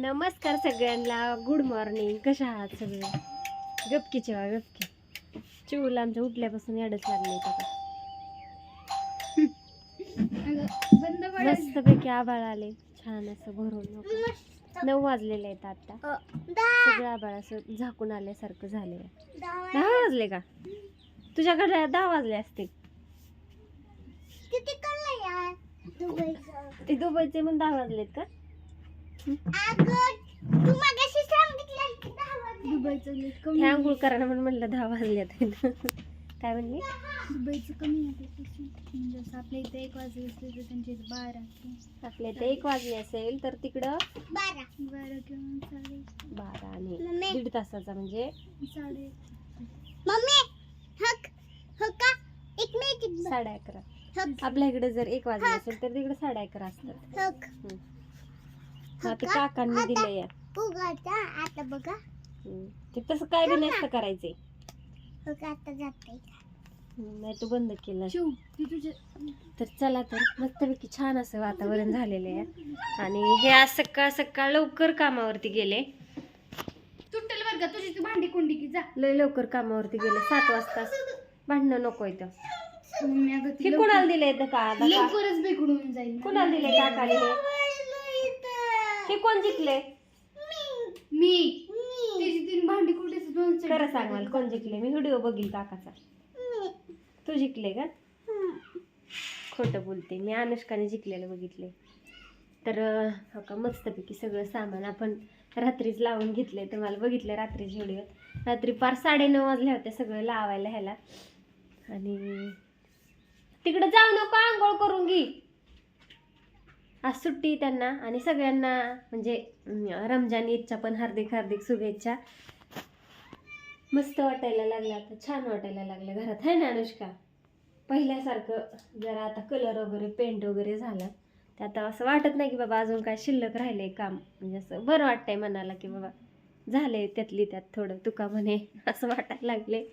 नमस्कार सगळ्यांना. Good morning कशा आहात सगळे? गपकी जेवा गपकी. चिवला आमच्या उठल्यापासून याडच लागले आता. मस्तपैकी आबाळ आले. छान असं भरून. नऊ वाजलेले आहेत आता. सगळं आबाळ असं झाकून आल्यासारखं झाले दहा वाजले का? तुझ्याकडे दहा वाजले असतील. ते दुबईचे पण दहा वाजलेत का? हे आंघोळ करायला म्हणून म्हणलं दहा वाजलेत काय म्हणली? दुबईचं कमी आहे म्हणजे असं आपल्या इथे एक वाजले असले तर त्यांच्या इथे बारा आपल्या इथे एक वाजले असेल तर तिकडं बारा. बारा किंवा साडे बारा आणि. दीड तासाचा म्हणजे साडे मम्मी हक हका एक मिनिट. साडे अकरा. हक. आपल्या इकडे जर एक वाजले असेल तर तिकडे साडे अकरा असतात. मग ते काकांनी दिलं या उघडता आता बघा हम्म. ते तसं काय बी नसतं करायचंय. हक आता जाते हम्म, नाही तू बंद केलं. शिव ती तुझे तर चला तर मस्तपैकी छान असं वातावरण झालेलं आहे. आणि हे आज सकाळ सकाळ लवकर कामावरती गेले. तुटल बर का? तुझी ती भांडी कुंडी की जा. लय लवकर कामावरती गेले. सात वाजता भांडणं नको इथं. मम्मी अगं ती हे लवकर- कोणाला दिले का? लवकरच बिघडून जाईल. कोणाला दिले काकाने हे? हे कोण जिंकले? मी. तिची तीन भांडी कुठेच दोन खरं सांग मला कोण जिंकले? मी व्हिडिओ बघील काकाचा. तू जिंकले का? खोटं बोलते. मी अनुष्काने जिंकलेलं बघितले तर अं, हो का मस्तपैकी सगळं सामान आपण रात्रीच लावून घेतले तुम्हाला बघितलं रात्रीच्या व्हिडिओत रात्री पार साडेनऊ वाजल्या होत्या सगळं लावायला ह्याला. आणि तिकडं जाऊ नको आंघोळ करून घे. आज सुट्टी त्यांना आणि सगळ्यांना म्हणजे रमजान ईदच्या पण हार्दिक हार्दिक शुभेच्छा. मस्त वाटायला लागलं आता छान वाटायला लागलं घरात. आहे ना अनुष्का? पहिल्यासारखं जरा आता कलर वगैरे पेंट वगैरे झालं. ते आता असं वाटत नाही की बाबा अजून काय शिल्लक राहिलंय काम. म्हणजे असं बरं वाटतंय मनाला की बाबा झालंय त्यातली त्यात थोडं तुका म्हणे असं वाटायला लागले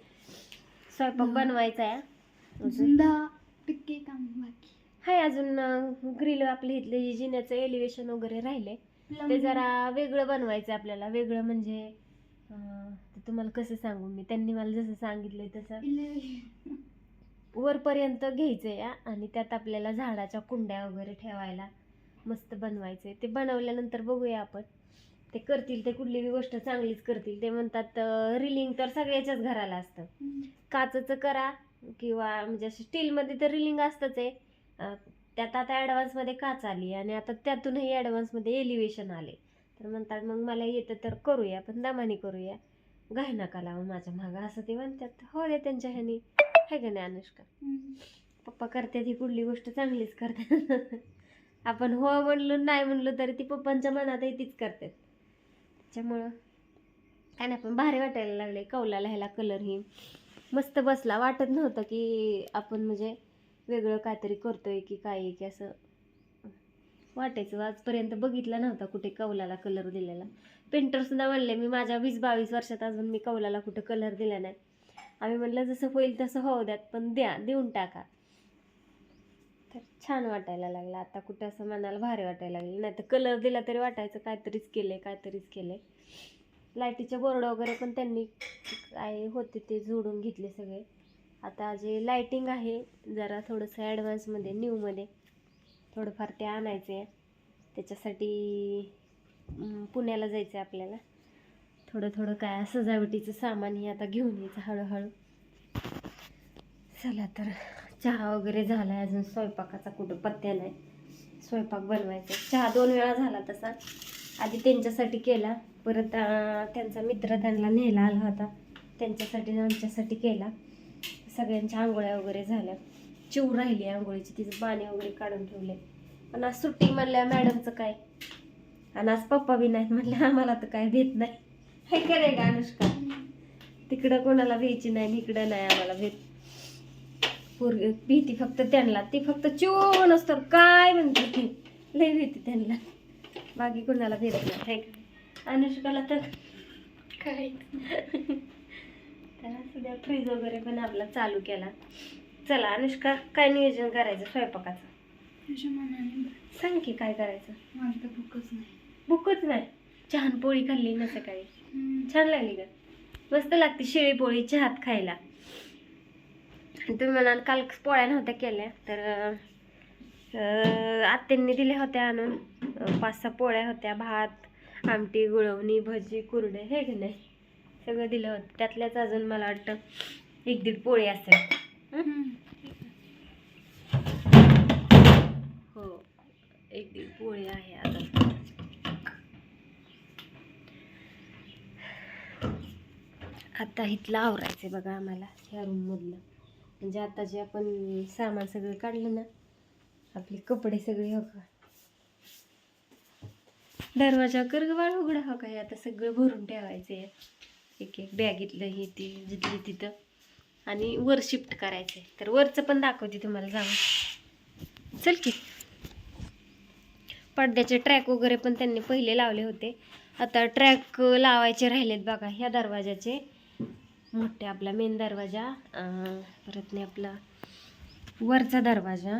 स्वयंपाक बनवायचा आहे दहा टक्के काम हाय अजून ग्रिल आपल्या इथले जे जिन्याचं एलिव्हेशन वगैरे राहिले ते जरा वेगळं बनवायचं आपल्याला. वेगळं म्हणजे अं, ते तुम्हाला कसं सांगू मी? त्यांनी मला जसं सांगितलंय तसं. वरपर्यंत घ्यायचं या आणि त्यात आपल्याला झाडाच्या कुंड्या वगैरे ठेवायला मस्त बनवायचे ते बनवल्यानंतर बघूया आपण. ते करतील ते कुठली बी गोष्ट चांगलीच करतील. ते म्हणतात रिलिंग तर सगळ्याच्याच घराला असतं. काचचं करा किंवा म्हणजे स्टीलमध्ये तर रिलिंग असतंच आहे. त्यात आता ॲडव्हान्समध्ये काच आली आणि आता त्यातूनही ॲडव्हान्समध्ये एलिव्हेशन आले. तर म्हणतात मग मला येतं तर करूया पण दमाने करूया. गाय नका लावा माझ्या मागं असं ते म्हणतात. हो रे त्यांच्या ह्यानी. आहे का नाही अनुष्का? पप्पा करतात ही कुठली गोष्ट चांगलीच करतात. आपण हो म्हणलो नाही म्हणलो तरी ती पप्पांच्या मनातही तीच करतात. त्याच्यामुळं काय नाही पण भारी वाटायला लागले कौलाला ह्याला कलर ही. मस्त बसला. वाटत नव्हतं की आपण म्हणजे वेगळं काहीतरी करतोय की काय आहे की असं वाटायचं. आजपर्यंत बघितला नव्हता कुठे कौलाला कलर दिलेला. पेंटर सुद्धा म्हणले मी माझ्या वीस बावीस वर्षात अजून मी कौलाला कुठं कलर दिला नाही. आम्ही म्हणलं जसं होईल तसं होऊ द्यात पण द्या देऊन टाका. तर छान वाटायला लागलं. आता कुठं असं मनाला भारी वाटायला लागलं. नाही तर कलर दिला तरी वाटायचं काहीतरीच केलंय काहीतरीच केलंय. लाईटीचे बोर्ड वगैरे पण त्यांनी काय होते ते जोडून घेतले सगळे. आता जे लाईटिंग आहे जरा थोडंसं ॲडव्हान्समध्ये न्यूमध्ये थोडंफार ते आणायचं आहे त्याच्यासाठी पुण्याला जायचं आहे आपल्याला. थोडं थोडं काय सजावटीचं सामान हे आता घेऊन यायचं हळूहळू. चला तर चहा वगैरे झाला आहे अजून. स्वयंपाकाचा कुठं पत्त्या नाही. स्वयंपाक बनवायचा. चहा दोन वेळा झाला तसा. आधी त्यांच्यासाठी केला. परत त्यांचा मित्र त्यांना न्यायला आला होता. त्यांच्यासाठी आमच्यासाठी केला. सगळ्यांच्या आंघोळ्या वगैरे झाल्या. चिव राहिली आंघोळीची तिचं पाणी वगैरे काढून ठेवले पण आज सुट्टी म्हणल्या मॅडमचं काय? आणि आज पप्पा बी नाहीत म्हणलं आम्हाला तर काय भेट नाही. हे करे का अनुष्का? तिकडं कोणाला भेटची नाही इकडं नाही आम्हाला भेट. पोरगी भीती फक्त त्यांना ती फक्त चिव नसतो काय म्हणते ती? लय भीती त्यांना. बाकी कोणाला भेट नाही का? अनुष्काला तर काय सध्या फ्रीज वगैरे पण आपला चालू केला. चला अनुष्का काय नियोजन करायचं स्वयंपाकाचं? तुझ्या मनाने सांग की काय करायचं? तर भूकच नाही. भूकच नाही? छान पोळी खाल्ली ना सकाळी. छान लागली का? मस्त लागते शिळी पोळी चहात खायला. तुम्ही म्हणाल काल पोळ्या नव्हत्या केल्या तर अं, आत्यांनी दिल्या होत्या आणून. पाच सहा पोळ्या होत्या भात आमटी गुळवणी भजी कुरडे हे की नाही? सगळं दिलं होतं. त्यातल्याच अजून मला वाटतं एक दीड पोळी असेल. हं? एक दीड पोळी आहे आता. आता इथलं आवरायचं बघा आम्हाला ह्या रूममधलं म्हणजे आता जे आपण सामान सगळं काढलं ना आपले कपडे सगळे हो का? दरवाजा कर ग बाळ उघडा हो काय आता सगळं भरून ठेवायचे एक एक बॅगीतलं हे ती जिथली तिथं. आणि वर शिफ्ट करायचे तर वरचं पण दाखवते तुम्हाला जाऊन. चल की. पडद्याचे ट्रॅक वगैरे पण त्यांनी पहिले लावले होते. आता ट्रॅक लावायचे राहिलेत बघा ह्या दरवाजाचे. मोठे आपला मेन दरवाजा परत नाही आपला वरचा दरवाजा.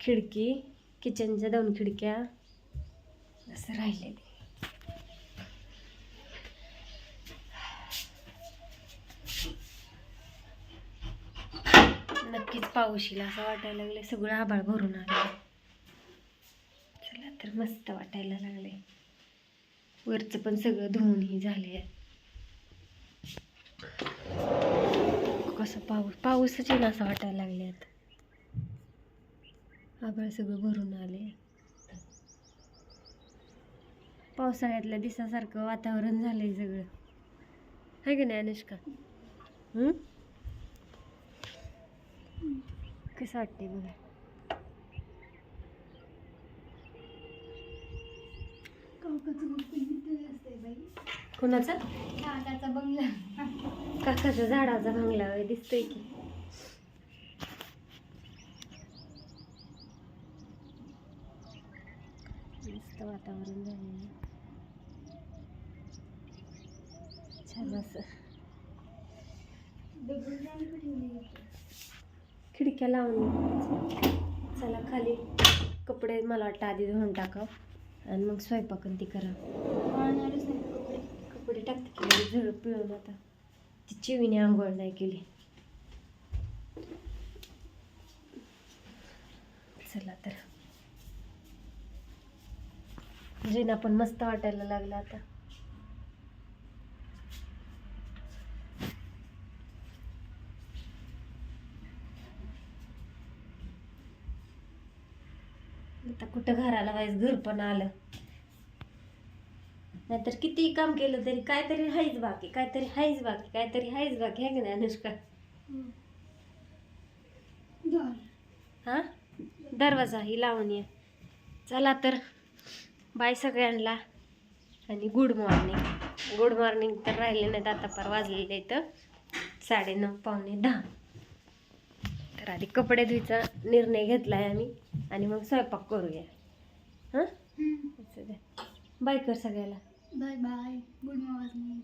खिडकी किचनच्या दोन खिडक्या. असं राहिलेले नक्कीच पाऊस येईल असं वाटायला लागले सगळं आभाळ भरून आलं चला तर मस्त वाटायला लागले वरचं पण सगळं धुवूनही झाले कसं पाऊस पाऊसच येईल असं वाटायला लागले आता. आभाळ सगळं भरून आले पावसाळ्यातल्या दिसासारखं वातावरण झालंय सगळं. आहे की नाही अनुष्का? हम्म? कसं वाटते बघा. कोणाचा? काकाचा बंगला. काकाच्या झाडाचा वगैरे दिसतोय की. मस्त वातावरण झालेलं छान असं. खिडक्या लावून चला खाली कपडे मला वाटतं आधी धुवून टाकाव. आणि मग स्वयंपाक ती करा. कपडे. टाकते की झळ पिळून आता. ती चिवीने आंघोळ नाही केली. चला तर. जिना पण मस्त वाटायला लागला आता. आता कुठं घराला वाईस घर पण आलं. नाहीतर किती काम केलं तरी काहीतरी हायच बाकी काहीतरी हायच बाकी काहीतरी हायच बाकी आहे की नाही अनुष्का? हा? दरवाजा ही लावून ये. चला तर. बाय सगळ्यांना. आणि गुड मॉर्निंग. गुड मॉर्निंग तर राहिले नाहीत आता पार वाजलेले इथं साडेनऊ पावणे दहा. तर आधी कपडे धुयचा निर्णय घेतला आहे आम्ही. आणि मग स्वयंपाक करूया. हां? बाय कर सगळ्याला. Bye bye. Good morning.